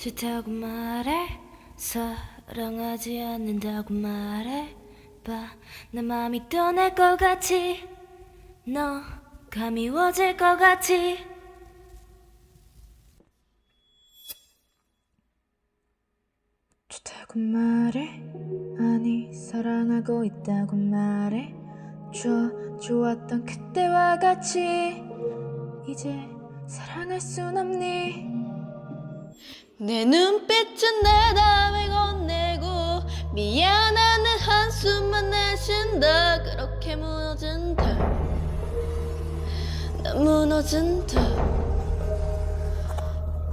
싫다고 말해. 사랑하지 않는다고 말해봐. 내 맘이 떠날 것 같이. 너가 미워질 것 같이. 좋다고 말해. 아니 사랑하고 있다고 말해. 줘 좋았던 그때와 같이. 이제 사랑할 순 없니 내 눈빛은 내다왜 건네고 미안하는 한숨만 내쉰다. 그렇게 무너진다. 나 무너진다.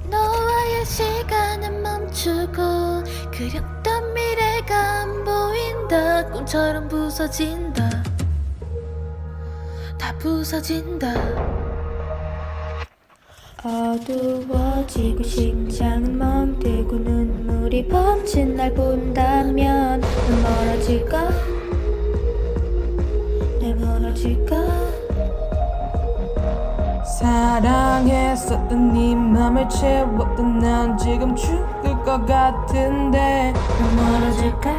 너와의 시간은 멈추고 그렸던 미래가 안 보인다. 꿈처럼 부서진다. 다 부서진다 어두워지고 심장은 멍들고 눈물이 번진 날 본다면 넌 멀어질까? 내 멀어질까? 사랑했었던 네 맘을 채웠던 난 지금 죽을 것 같은데 넌 멀어질까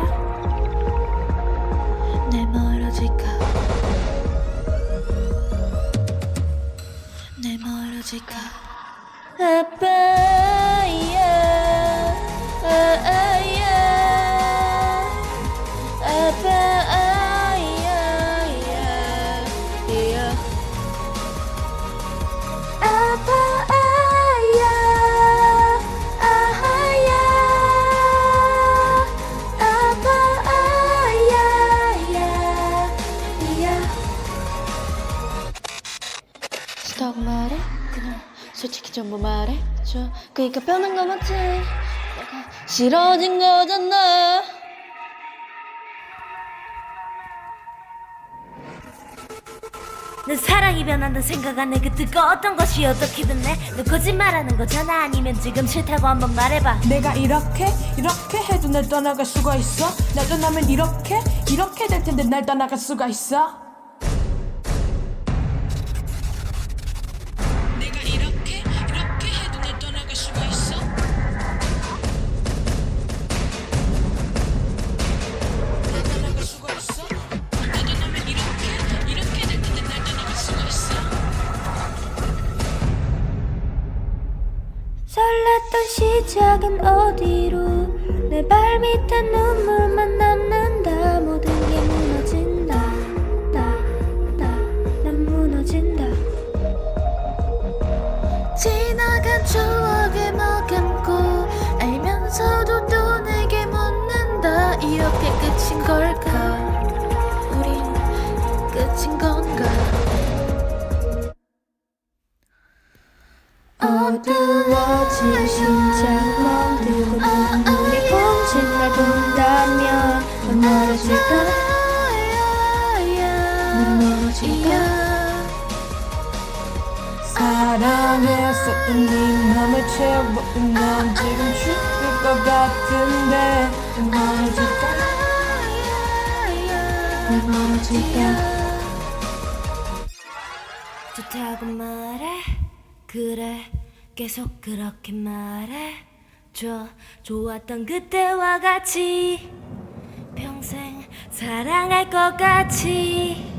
아빠야 아야 아빠야 야 아빠야 아야 아빠야 야 싫다고 말해? 그냥 솔직히 전부 말해줘 그니까 변한 거 맞지? 내가 싫어진 거잖아 내 사랑이 변한다 생각 안 해. 그 뜨거웠던 것이 어떻게 됐네? 너 거짓말하는 거잖아. 아니면 지금 싫다고 한번 말해봐. 내가 이렇게 이렇게 해도 날 떠나갈 수가 있어 날 떠나면 이렇게 이렇게 될 텐데 날 떠나갈 수가 있어 설렜던 시작은 어디로? 내 발밑에 눈물만 남는다. 모든 게 무너진다. 나나난 무너진다. 지나간 추억에 머금고 알면서도 또 내게 묻는다. 이렇게 끝인 걸까 어두워진 심장 멍들고 눈물이 날 본다면 넌 멀어질까 넌 멀어질까? 사랑했었던 네 맘을 채웠던 난 지금 죽을 것 같은데 넌 멀어질까? 넌 멀어질까? 좋다고 말해. 그래 계속 그렇게 말해 줘. 좋았던 그때와 같이 평생 사랑할 것 같이